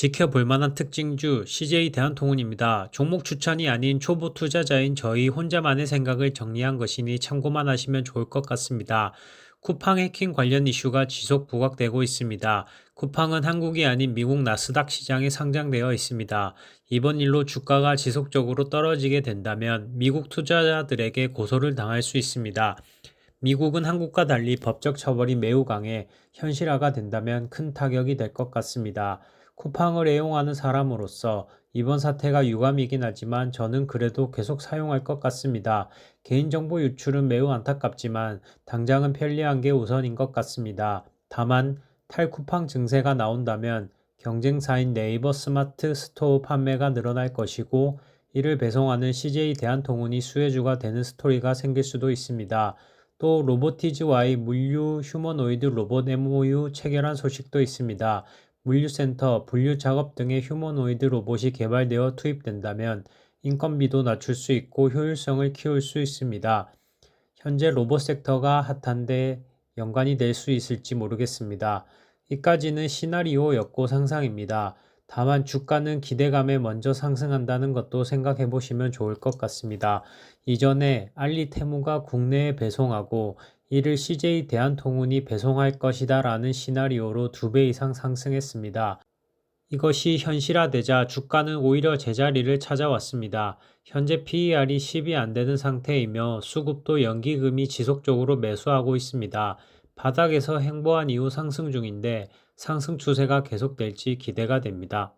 지켜볼 만한 특징 주 CJ 대한통운입니다. 종목 추천이 아닌 초보 투자자인 저희 혼자만의 생각을 정리한 것이니 참고만 하시면 좋을 것 같습니다. 쿠팡 해킹 관련 이슈가 지속 부각되고 있습니다. 쿠팡은 한국이 아닌 미국 나스닥 시장에 상장되어 있습니다. 이번 일로 주가가 지속적으로 떨어지게 된다면 미국 투자자들에게 고소를 당할 수 있습니다. 미국은 한국과 달리 법적 처벌이 매우 강해 현실화가 된다면 큰 타격이 될 것 같습니다. 쿠팡을 애용하는 사람으로서 이번 사태가 유감이긴 하지만 저는 그래도 계속 사용할 것 같습니다. 개인정보 유출은 매우 안타깝지만 당장은 편리한 게 우선인 것 같습니다. 다만 탈쿠팡 증세가 나온다면 경쟁사인 네이버 스마트 스토어 판매가 늘어날 것이고 이를 배송하는 CJ 대한통운이 수혜주가 되는 스토리가 생길 수도 있습니다. 또 로보티즈와의 물류 휴머노이드 로봇 MOU 체결한 소식도 있습니다. 물류센터, 분류 작업 등의 휴머노이드 로봇이 개발되어 투입된다면 인건비도 낮출 수 있고 효율성을 키울 수 있습니다. 현재 로봇 섹터가 핫한데 연관이 될 수 있을지 모르겠습니다. 이까지는 시나리오였고 상상입니다. 다만 주가는 기대감에 먼저 상승한다는 것도 생각해 보시면 좋을 것 같습니다. 이전에 알리테무가 국내에 배송하고 이를 CJ 대한통운이 배송할 것이다 라는 시나리오로 두 배 이상 상승했습니다. 이것이 현실화되자 주가는 오히려 제자리를 찾아왔습니다. 현재 PER이 10이 안 되는 상태이며 수급도 연기금이 지속적으로 매수하고 있습니다. 바닥에서 행보한 이후 상승 중인데 상승 추세가 계속될지 기대가 됩니다.